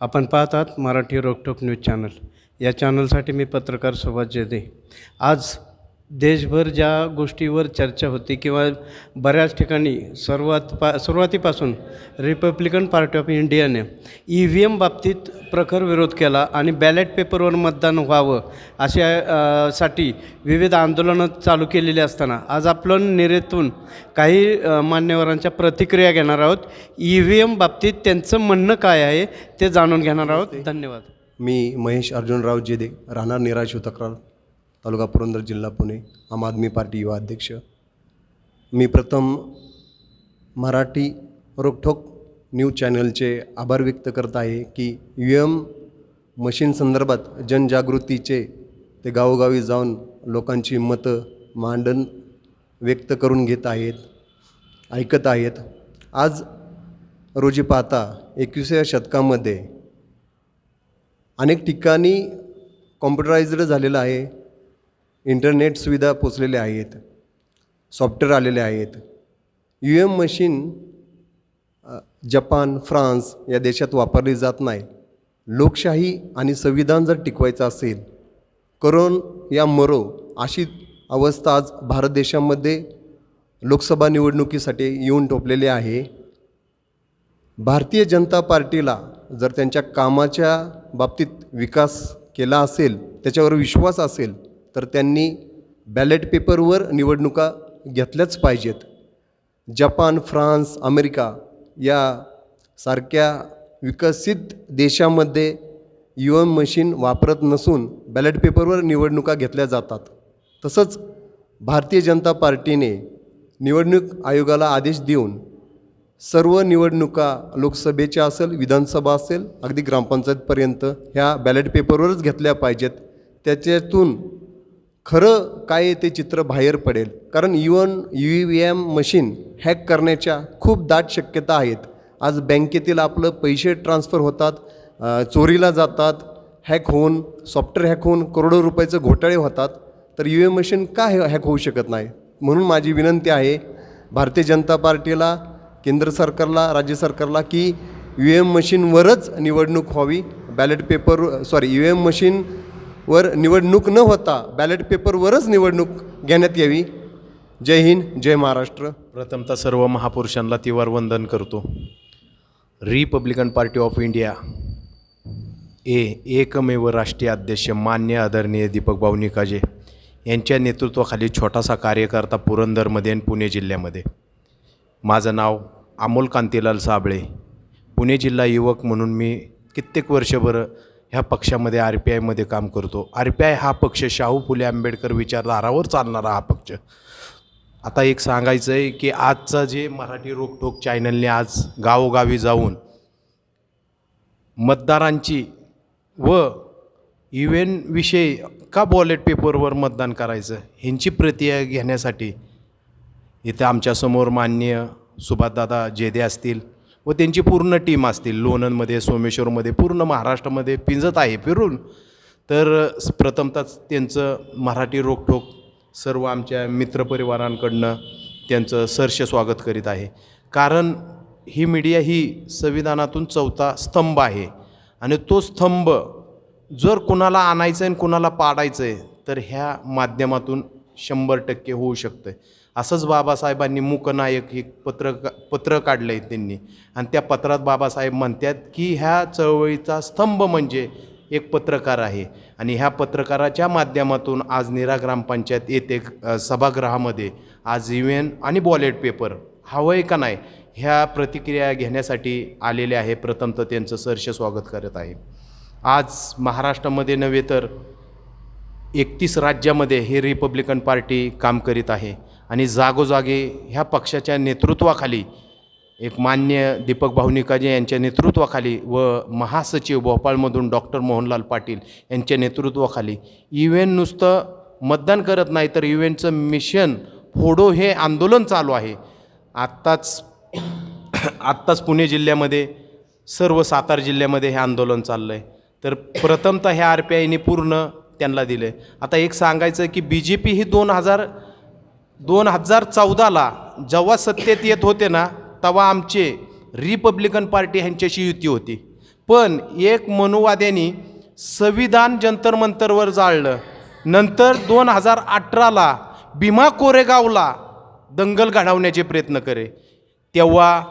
आपण पाहतात मराठी रोकटोक न्यूज चॅनल. या चॅनलसाठी मी पत्रकार सुभाष जेदे. आज देशभर ज्या गोष्टीवर चर्चा होती किंवा बऱ्याच ठिकाणी सर्वात पा सुरुवातीपासून रिपब्लिकन पार्टी ऑफ इंडियाने ई व्ही एम बाबतीत प्रखर विरोध केला आणि बॅलेट पेपरवर मतदान व्हावं अशा साठी विविध आंदोलनं चालू केलेली असताना आज आपण निरेतून काही मान्यवरांच्या प्रतिक्रिया घेणार आहोत. ई व्ही एम बाबतीत त्यांचं म्हणणं काय आहे ते जाणून घेणार आहोत. धन्यवाद. मी महेश अर्जुनराव जेदे राहणार निराश तक्रार तालुका पुरंदर जिल्हा पुणे आम आदमी पार्टी युवा अध्यक्ष. मी प्रथम मराठी रोखोक न्यूज चॅनलचे आभार व्यक्त करत आहे की यू एम मशीन संदर्भात जनजागृतीचे ते गावोगावी जाऊन लोकांची मतं मांडण व्यक्त करून घेत आहेत ऐकत आहेत. आज रोजी पाहता एकविसाव्या शतकामध्ये अनेक ठिकाणी कॉम्प्युटराइज्ड झालेलं आहे. इंटरनेट सुविधा पोचलेल्या आहेत सॉफ्टवेअर आलेले आहेत. U M machine Japan France या देशात वापरली जात नाही. लोकशाही आणि संविधान जर टिकवायचं असेल करोन या मरो अशी अवस्था आज भारत देशामध्ये लोकसभा निवडणुकीसाठी येऊन टोपलेली आहे. भारतीय जनता पार्टीला जर त्यांच्या कामाच्या बाबतीत विकास केला असेल त्याच्यावर विश्वास असेल तर त्यांनी बॅलेट पेपरवर निवडणुका घेतल्याच पाहिजेत. जपान फ्रान्स अमेरिका या सारख्या विकसित देशामध्ये यू एम मशीन वापरत नसून बॅलेट पेपरवर निवडणुका घेतल्या जातात. तसंच भारतीय जनता पार्टीने निवडणूक आयोगाला आदेश देऊन सर्व निवडणुका लोकसभेच्या असेल विधानसभा असेल अगदी ग्रामपंचायतपर्यंत ह्या बॅलेट पेपरवरच घेतल्या पाहिजेत. त्याच्यातून खरं काय ते चित्र बाहेर पडेल. कारण even U V M machine hack करण्याच्या खूप दाट शक्यता आहेत. आज बँकेतील आपलं पैसे ट्रान्स्फर होतात चोरीला जातात हॅक होऊन सॉफ्टवेअर हॅक होऊन करोडो रुपयाचे घोटाळे होतात. तर यू एम मशीन का हे हॅक होऊ शकत नाही? म्हणून माझी विनंती आहे भारतीय जनता पार्टीला केंद्र सरकारला राज्य सरकारला की यू एम मशीनवरच निवडणूक व्हावी. Ballot paper sorry U M machine वर निवडणूक न होता बॅलेट पेपरवरच निवडणूक घेण्यात यावी. जय हिंद जय महाराष्ट्र. प्रथमतः सर्व महापुरुषांना तिवार वंदन करतो. Republican party of India A एकमेव राष्ट्रीय अध्यक्ष मान्य आदरणीय दीपक भाऊ निकाजे यांच्या नेतृत्वाखाली छोटासा कार्यकर्ता पुरंदरमध्ये आणि पुणे जिल्ह्यामध्ये. माझं नाव अमोल कांतीलाल साबळे. पुणे जिल्हा युवक म्हणून मी कित्येक वर्षभर ह्या पक्षामध्ये आर पी आयमध्ये काम करतो. आर पी आय हा पक्ष शाहू फुले आंबेडकर विचारधारावर चालणारा हा पक्ष. आता एक सांगायचं आहे की आजचा जे मराठी रोकठोक चॅनलने आज गावोगावी जाऊन मतदारांची व इव्हेंटविषयी का बॉलेट पेपरवर मतदान करायचं ह्यांची प्रतिक्रिया घेण्यासाठी इथे आमच्यासमोर माननीय सुभाषदादा जेदे असतील व त्यांची पूर्ण टीम असतील लोणंदमध्ये सोमेश्वरमध्ये पूर्ण महाराष्ट्रामध्ये पिंजत आहे फिरून. तर प्रथमतःच त्यांचं मराठी रोखोक सर्व आमच्या मित्रपरिवारांकडनं त्यांचं सरसे स्वागत करीत आहे. कारण ही मीडिया ही संविधानातून चौथा स्तंभ आहे. आणि तो स्तंभ जर कुणाला आणायचं आहे आणि कुणाला पाडायचं आहे तर ह्या माध्यमातून शंभर टक्के होऊ शकतं असंच बाबासाहेबांनी मूकनायक हे पत्र पत्र काढलं आहे त्यांनी. आणि त्या पत्रात बाबासाहेब म्हणतात की ह्या चळवळीचा स्तंभ म्हणजे एक पत्रकार आहे. आणि ह्या पत्रकाराच्या माध्यमातून आज निरा ग्रामपंचायत येते सभागृहामध्ये. आज इव्हेंट आणि बॉलेट पेपर. हवं आहे का नाही? ह्या प्रतिक्रिया घेण्यासाठी आलेले आहे. प्रथमतः त्यांचं सहर्ष स्वागत करत आहे. आज महाराष्ट्रामध्ये नव्हे तर एकतीस राज्यामध्ये हे रिपब्लिकन पार्टी काम करीत आहे. आणि जागोजागी ह्या पक्षाच्या नेतृत्वाखाली एक मान्य दीपक भावनिकाजी यांच्या नेतृत्वाखाली व महासचिव भोपाळमधून डॉक्टर मोहनलाल पाटील यांच्या नेतृत्वाखाली इव्हेंट नुसतं मतदान करत नाही तर इव्हेंटचं मिशन फोडो हे आंदोलन चालू आहे. आत्ताच आत्ताच पुणे जिल्ह्यामध्ये सर्व सातारा जिल्ह्यामध्ये हे आंदोलन चाललं आहे तर प्रथमतः ह्या आर पी आयने पूर्ण त्यांना दिलं आहे आता एक सांगायचं की बी जे पी ही दोन हजार दोन हजार चौदाला जेव्हा सत्तेत येत होते ना तेव्हा आमचे रिपब्लिकन पार्टी ह्यांच्याशी युती होती. पण एक मनुवाद्यांनी संविधान जंतर मंतरवर जाळलं. नंतर दोन हजार अठराला भीमा कोरेगावला दंगल घडवण्याचे प्रयत्न करे. तेव्हा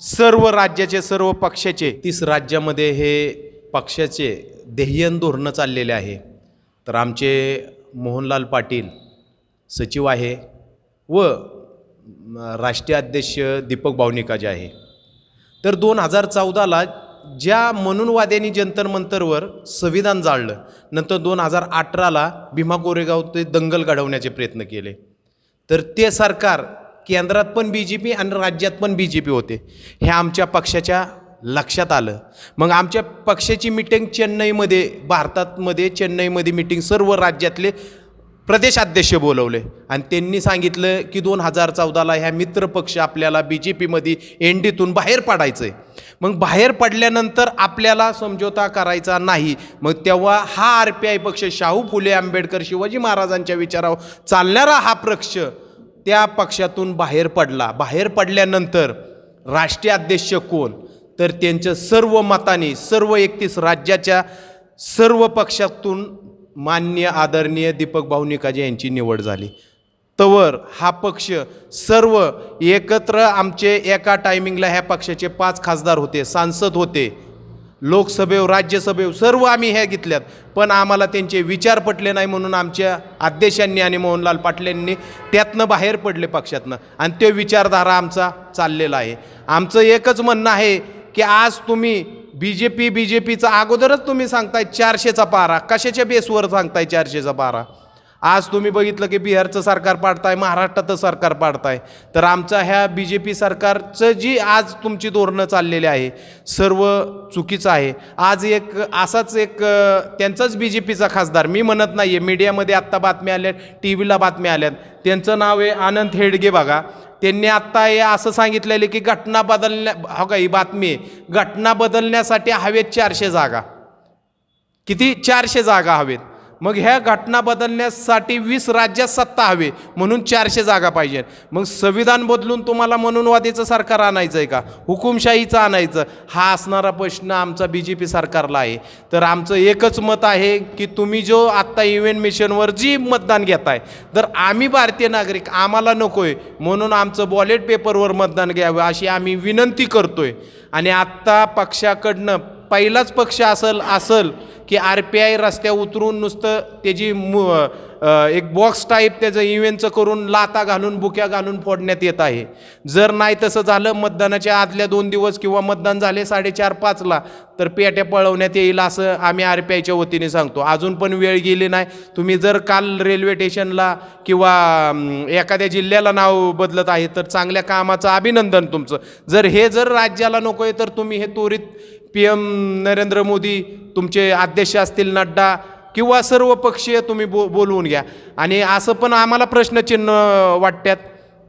सर्व राज्याचे सर्व पक्षाचे तीस राज्यामध्ये हे पक्षाचे ध्येयन धोरणं चाललेले आहे. तर आमचे मोहनलाल पाटील सचिव आहे. व राष्ट्रीय अध्यक्ष दीपक भावनिका जे आहे. तर दोन हजार चौदाला ज्या म्हणूनवाद्यांनी जंतर मंतरवर संविधान जाळलं नंतर दोन हजार अठराला भीमा कोरेगाव ते दंगल घडवण्याचे प्रयत्न केले. तर ते सरकार केंद्रात पण बी जे पी आणि राज्यात पण बी जे पी होते. हे आमच्या पक्षाच्या लक्षात आलं. मग आमच्या पक्षाची मिटिंग चेन्नईमध्ये भारतातमध्ये चेन्नईमध्ये मिटिंग सर्व राज्यातले प्रदेशाध्यक्ष बोलवले. आणि त्यांनी सांगितलं की दोन हजार चौदाला ह्या मित्रपक्ष आपल्याला बी जे पीमध्ये एन डीतून बाहेर पाडायचं आहे मग बाहेर पडल्यानंतर आपल्याला समझोता करायचा नाही. मग तेव्हा हा आर पी आय पक्ष शाहू फुले आंबेडकर शिवाजी महाराजांच्या विचारावर चालणारा हा पक्ष त्या पक्षातून बाहेर पडला. बाहेर पडल्यानंतर राष्ट्रीय अध्यक्ष कोण? तर त्यांच्या सर्व मताने सर्व एकतीस राज्याच्या सर्व पक्षातून मान्य आदरणीय दीपक भावनिकाजी यांची निवड झाली. तवर हा पक्ष सर्व एकत्र आमचे एका टायमिंगला ह्या पक्षाचे पाच खासदार होते सांसद होते. लोकसभेव राज्यसभेव सर्व आम्ही ह्या घेतल्यात. पण आम्हाला त्यांचे विचार पटले नाही म्हणून आमच्या अध्यक्षांनी आणि मोहनलाल पाटलेंनी त्यातनं बाहेर पडले पक्षातनं. आणि तो विचारधारा आमचा चाललेला आहे. आमचं एकच म्हणणं आहे की आज तुम्ही B J P B J पीचा अगोदरच तुम्ही सांगताय चारशेचा पारा. कशाच्या बेसवर सांगताय चारशेचा पारा? आज तुम्ही बघितलं की बिहारचं सरकार पाडताय महाराष्ट्राचं सरकार पाडताय. तर आमचा ह्या बी जे पी सरकारचं जी आज तुमची धोरणं चाललेली आहे सर्व चुकीचं आहे. आज एक असाच एक त्यांचाच बी जे पीचा खासदार मी म्हणत नाही आहे मीडियामध्ये आत्ता बातम्या आल्या टी व्हीला बातम्या आल्यात. त्यांचं नाव आहे आनंद हेडगे बघा. त्यांनी आत्ता हे असं सांगितलेलं की घटना बदलण्या हो का ही बातमी आहे. घटना बदलण्यासाठी हवेत चारशे जागा. किती? चारशे जागा हवेत. मग ह्या घटना बदलण्यासाठी वीस राज्यात सत्ता हवी. म्हणून चारशे जागा पाहिजे मग संविधान बदलून तुम्हाला म्हणूनवादीचं सरकार आणायचं आहे का? हुकुमशाहीचं आणायचं. हा असणारा प्रश्न आमचा बी जे पी सरकारला आहे. तर आमचं एकच मत आहे की तुम्ही जो आत्ता इव्हेंट मिशनवर जी मतदान घेताय तर आम्ही भारतीय नागरिक आम्हाला नको आहे म्हणून आमचं बॉलेट पेपरवर मतदान घ्यावं अशी आम्ही विनंती करतोय. आणि आत्ता पक्षाकडनं पहिलाच पक्ष असल असल की आर पी आय रस्त्या उतरून नुसतं त्याची मु एक बॉक्स टाईप त्याचं इव्हेंटचं करून लाता घालून बुक्या घालून फोडण्यात येत आहे. जर नाही तसं झालं मतदानाच्या आदल्या दोन दिवस किंवा मतदान झाले साडेचार पाचला तर पेट्या पळवण्यात येईल असं आम्ही आर पी आयच्या वतीने सांगतो. अजून पण वेळ गेली नाही. तुम्ही जर काल रेल्वे स्टेशनला किंवा एखाद्या जिल्ह्याला नाव बदलत आहे तर चांगल्या कामाचं अभिनंदन तुमचं. जर हे जर राज्याला नको आहे तर तुम्ही हे त्वरित पी एम नरेंद्र मोदी तुमचे अध्यक्ष असतील नड्डा किंवा सर्व पक्षीय तुम्ही बो बोलवून घ्या. आणि असं पण आम्हाला प्रश्नचिन्ह वाटतात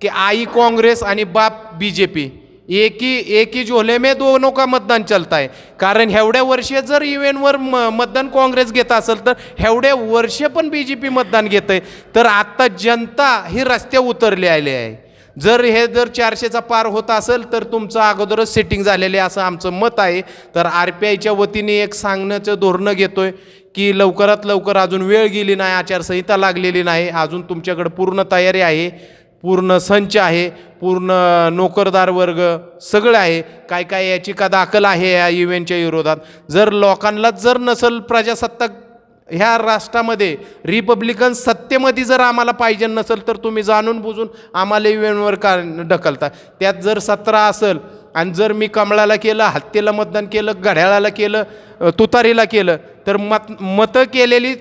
की आई काँग्रेस आणि बाप बी जे पी. एकी एकी झोले मे दोनों का मतदान चलत आहे कारण एवढ्या वर्षे जर इव्हेंटवर म मतदान काँग्रेस घेत असेल तर एवढ्या वर्षे पण बी जे पी मतदान घेत आहे तर आत्ता जनता ही रस्त्या उतरली आली आहे. जर हे जर चारशेचा पार होत असेल तर तुमचं अगोदरच सेटिंग झालेलं असं आमचं मत आहे. तर आर पी आयच्या वतीने एक सांगण्याचं धोरणं घेतोय की लवकरात लवकर अजून वेळ गेली नाही आचारसंहिता लागलेली नाही अजून तुमच्याकडे पूर्ण तयारी आहे पूर्ण संच आहे पूर्ण नोकरदार वर्ग सगळं आहे काय काय याचिका दाखल आहे या इव्हेंटच्या विरोधात. जर लोकांनाच जर नसल प्रजासत्ताक ह्या राष्ट्रामध्ये रिपब्लिकन सत्तेमध्ये जर आम्हाला पाहिजे नसेल तर तुम्ही जाणून बुजून आम्हाला इव्हेंटवर का ढकलता? त्यात जर सतरा असेल आणि जर मी कमळाला केलं हत्तीला मतदान केलं घड्याळाला केलं तुतारीला केलं तर मत मतं केलेली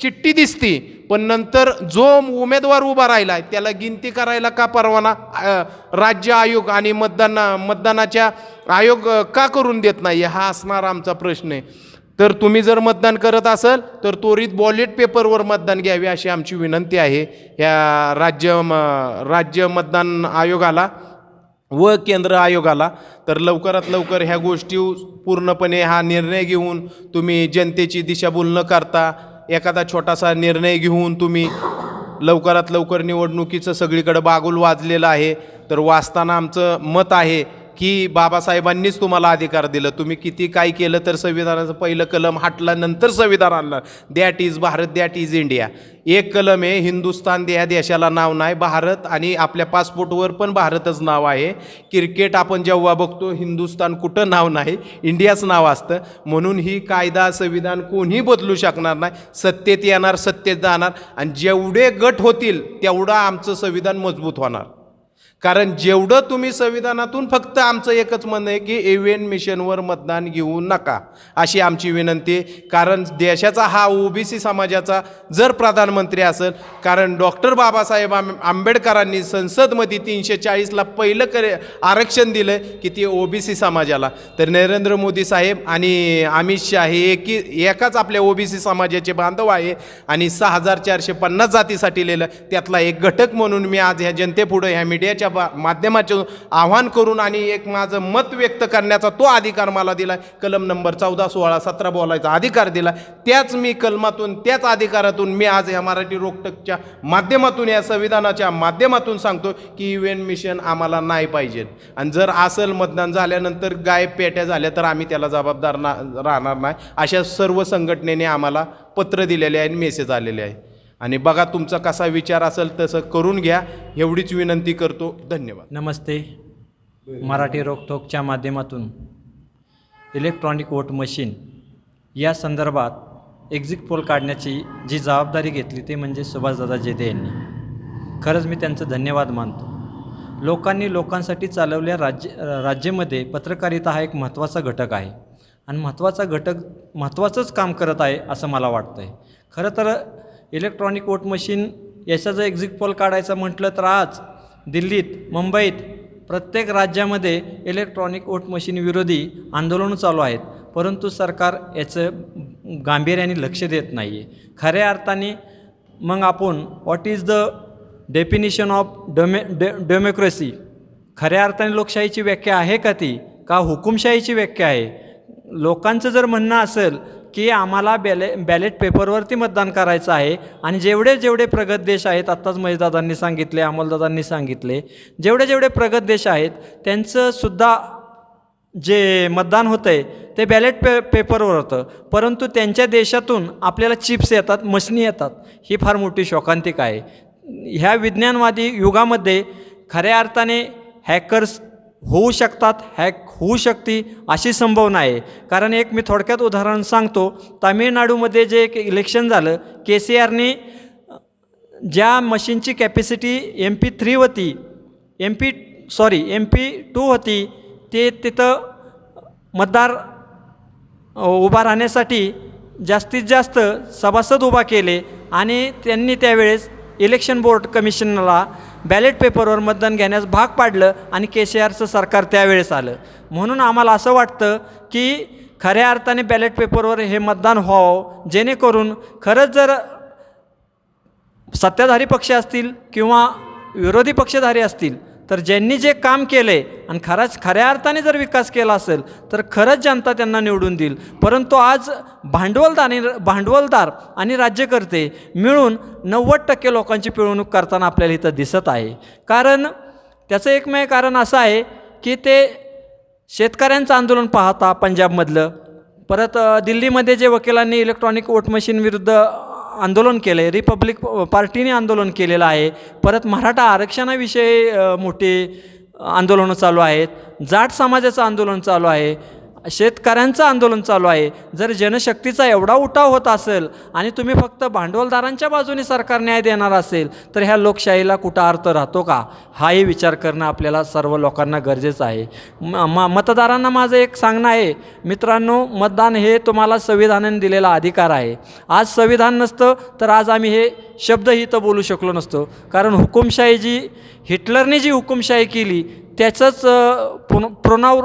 चिठ्ठी दिसती. पण नंतर जो उमेदवार उभा राहिला आहे त्याला गिनती करायला का परवाना राज्य आयोग आणि मतदान मतदानाच्या आयोग का करून देत नाही? हा असणारा आमचा प्रश्न आहे. तर तुम्ही जर मतदान करत असाल तर त्वरित बॉलेट पेपरवर मतदान घ्यावे अशी आमची विनंती आहे. या राज्य म राज्य मतदान आयोगाला व केंद्र आयोगाला. तर लवकरात लवकर ह्या गोष्टी पूर्णपणे हा निर्णय घेऊन तुम्ही जनतेची दिशाभूल न करता. एखादा छोटासा निर्णय घेऊन तुम्ही लवकरात लवकर निवडणुकीचं सगळीकडं बागुल वाजलेलं आहे. तर वाचताना आमचं मत आहे की बाबासाहेबांनीच तुम्हाला अधिकार दिलं. तुम्ही किती काय केलं तर संविधानाचं पहिलं कलम हाटला नंतर संविधान आणलं. That is Bharat that is India एक कलम आहे हिंदुस्तान या देशाला नाव नाही भारत आणि आपल्या पासपोर्टवर पण भारतच नाव आहे. क्रिकेट आपण जेव्हा बघतो हिंदुस्तान कुठं नाव नाही इंडियाच नाव असतं. म्हणून ही कायदा संविधान कोणी बदलू शकणार नाही. सत्तेत येणार सत्तेत जाणार आणि जेवढे गट होतील तेवढं आमचं संविधान मजबूत होणार. कारण जेवढं तुम्ही संविधानातून फक्त आमचं एकच म्हणणं आहे की एव्हीएन मिशनवर मतदान घेऊ नका अशी आमची विनंती आहे. कारण देशाचा हा ओबीसी समाजाचा जर प्रधानमंत्री असेल कारण डॉक्टर बाबासाहेब आम आंबेडकरांनी संसदमध्ये तीनशे चाळीसला पहिलं करे आरक्षण दिलं की ते ओबीसी समाजाला. तर नरेंद्र मोदी साहेब आणि अमित शहा हे एकी एकाच आपल्या ओबीसी समाजाचे बांधव आहे आणि सहा हजार चारशे पन्नास जातीसाठी लिहिलं त्यातला एक घटक म्हणून मी आज ह्या जनतेपुढं ह्या मीडियाच्या बा माध्यमाचे आव्हान करून आणि एक माझं मत व्यक्त करण्याचा तो अधिकार मला दिला कलम नंबर चौदा सोळा सतरा बोलायचा अधिकार दिला त्याच मी कलमातून त्याच अधिकारातून मी आज या मराठी रोकटकच्या माध्यमातून या संविधानाच्या माध्यमातून सांगतो की युएन मिशन आम्हाला नाही पाहिजे आणि जर असल मतदान झाल्यानंतर गायब पेट्या झाल्या तर आम्ही त्याला जबाबदार ना राहणार नाही. अशा सर्व संघटनेने आम्हाला पत्र दिलेले आहे आणि मेसेज आलेले आहे. आणि बघा तुमचा कसा विचार असेल तसं करून घ्या. एवढीच विनंती करतो. धन्यवाद. नमस्ते. मराठी रोकटोकच्या माध्यमातून इलेक्ट्रॉनिक वोट मशीन या संदर्भात एक्झिट पोल काढण्याची जी जबाबदारी घेतली ते म्हणजे सुभाषदादा जेदे यांनी. खरंच मी त्यांचं धन्यवाद मानतो. लोकांनी लोकांसाठी चालवल्या राज्य राज्यामध्ये पत्रकारिता हा एक महत्त्वाचा घटक आहे. आणि महत्त्वाचा घटक महत्त्वाचंच काम करत आहे असं मला वाटतं आहे खरं तर इलेक्ट्रॉनिक वोट मशीन याचा जर एक्झिट पोल काढायचं म्हटलं तर आज दिल्लीत मुंबईत प्रत्येक राज्यामध्ये इलेक्ट्रॉनिक वोट मशीन विरोधी आंदोलनं चालू आहेत. परंतु सरकार याचं गांभीर्याने लक्ष देत नाही आहे खऱ्या अर्थाने मग आपण what is the definition of डेमे डे डेमोक्रेसी खऱ्या अर्थाने लोकशाहीची व्याख्या आहे का ती? का हुकुमशाहीची व्याख्या आहे? लोकांचं जर म्हणणं असेल की आम्हाला बॅले बॅलेट पेपरवरती मतदान करायचं आहे. आणि जेवढे जेवढे प्रगत देश आहेत आत्ताच महेशदादांनी सांगितले अमोलदादांनी सांगितले जेवढे जेवढे प्रगत देश आहेत त्यांचंसुद्धा जे मतदान होतं आहे ते बॅलेट पे पेपरवर होतं. परंतु त्यांच्या देशातून आपल्याला चिप्स येतात मशनी येतात. ही फार मोठी शोकांतिक आहे. ह्या विज्ञानवादी युगामध्ये खऱ्या अर्थाने हॅकर्स होऊ शकतात हॅक होऊ शकते अशी संभावना आहे. कारण एक मी थोडक्यात उदाहरण सांगतो. तामिळनाडूमध्ये जे एक इलेक्शन झालं के सी आरने ज्या मशीनची कॅपॅसिटी एम पी थ्री होती M P sorry M P two होती ते तिथं मतदार उभा राहण्यासाठी जास्तीत जास्त सभासद उभा केले आणि त्यांनी त्यावेळेस इलेक्शन बोर्ड कमिशनला बॅलेट पेपरवर मतदान घेण्यास भाग पाडलं आणि के सी आरचं सरकार त्यावेळेस आलं. म्हणून आम्हाला असं वाटतं की खऱ्या अर्थाने बॅलेट पेपरवर हे मतदान व्हावं जेणेकरून खरंच जर सत्ताधारी पक्ष असतील किंवा विरोधी पक्षधारी असतील तर ज्यांनी जे काम केलं आहे आणि खराच खऱ्या अर्थाने जर विकास केला असेल तर खरंच जनता त्यांना निवडून देईल. परंतु आज भांडवलदार भांडवलदार आणि राज्यकर्ते मिळून नव्वद टक्के लोकांची पिळवणूक करताना आपल्याला इथं दिसत आहे. कारण त्याचं एकमेव कारण असं आहे की ते शेतकऱ्यांचं आंदोलन पाहता पंजाबमधलं परत दिल्लीमध्ये जे वकिलांनी इलेक्ट्रॉनिक वोट मशीन विरुद्ध आंदोलन केलं आहे रिपब्लिक पार्टीने आंदोलन केलेलं आहे. परत मराठा आरक्षणाविषयी मोठे आंदोलनं चालू आहेत. जाट समाजाचं आंदोलन चालू आहे. शेतकऱ्यांचं आंदोलन चालू आहे. जर जनशक्तीचा एवढा उठाव होत असेल आणि तुम्ही फक्त भांडवलदारांच्या बाजूने सरकार न्याय देणार असेल तर ह्या लोकशाहीला कुठं अर्थ राहतो का? हाही विचार करणं आपल्याला सर्व लोकांना गरजेचं आहे. म म मतदारांना माझं एक सांगणं आहे. मित्रांनो मतदान हे तुम्हाला संविधानाने दिलेला अधिकार आहे. आज संविधान नसतं तर आज आम्ही हे शब्दही तर बोलू शकलो नसतो. कारण हुकुमशाही जी हिटलरने जी हुकुमशाही केली त्याचंच पुन प्रोनावर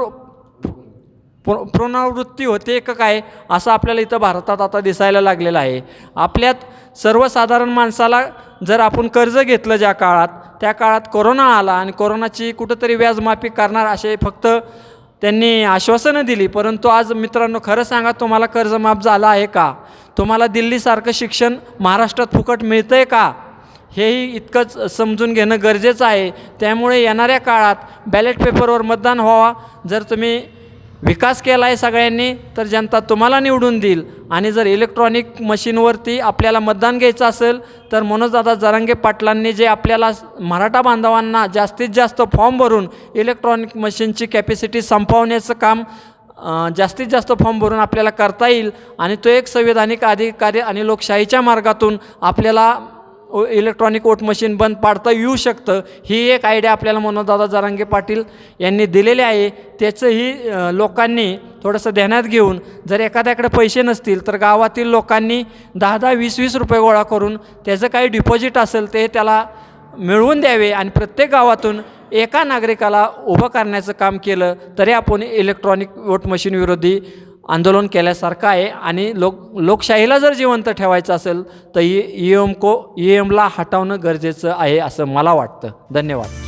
प्र पुनरावृत्ती होते का काय असं आपल्याला इथं भारतात आता दिसायला लागलेलं आहे. आपल्यात सर्वसाधारण माणसाला जर आपण कर्ज घेतलं ज्या काळात त्या काळात कोरोना आला आणि कोरोनाची कुठंतरी व्याजमाफी करणार असे फक्त त्यांनी आश्वासनं दिली परंतु आज मित्रांनो खरं सांगा तुम्हाला कर्जमाफ झाला झालं आहे का? तुम्हाला दिल्लीसारखं शिक्षण महाराष्ट्रात फुकट मिळतं आहे का? हेही इतकंच समजून घेणं गरजेचं आहे. त्यामुळे येणाऱ्या काळात बॅलेट पेपरवर मतदान व्हावा. जर तुम्ही विकास केला आहे सगळ्यांनी तर जनता तुम्हाला निवडून देईल. आणि जर इलेक्ट्रॉनिक मशीनवरती आपल्याला मतदान घ्यायचं असेल तर मनोजदादा जरांगे पाटलांनी जे आपल्याला मराठा बांधवांना जास्तीत जास्त फॉर्म भरून इलेक्ट्रॉनिक मशीनची कॅपॅसिटी संपवण्याचं काम जास्तीत जास्त फॉर्म भरून आपल्याला करता येईल. आणि तो एक संविधानिक अधिकारी आणि लोकशाहीच्या मार्गातून आपल्याला इलेक्ट्रॉनिक वोट मशीन बंद पाडता येऊ शकतं. ही एक आयडिया आपल्याला मनोजदादा जरांगे पाटील यांनी दिलेली आहे. त्याचंही लोकांनी थोडंसं ध्यानात घेऊन जर एखाद्याकडे पैसे नसतील तर गावातील लोकांनी दहा दहा वीस वीस रुपये गोळा करून त्याचं काही डिपॉझिट असेल ते त्याला मिळवून द्यावे आणि प्रत्येक गावातून एका नागरिकाला उभं करण्याचं काम केलं तरी आपण इलेक्ट्रॉनिक वोट मशीन विरोधी आंदोलन केल्यासारखं आहे. आणि लोक लोकशाहीला जर जिवंत ठेवायचं असेल तर ई ई एम को ई एमला हटवणं गरजेचं आहे असं मला वाटतं. धन्यवाद.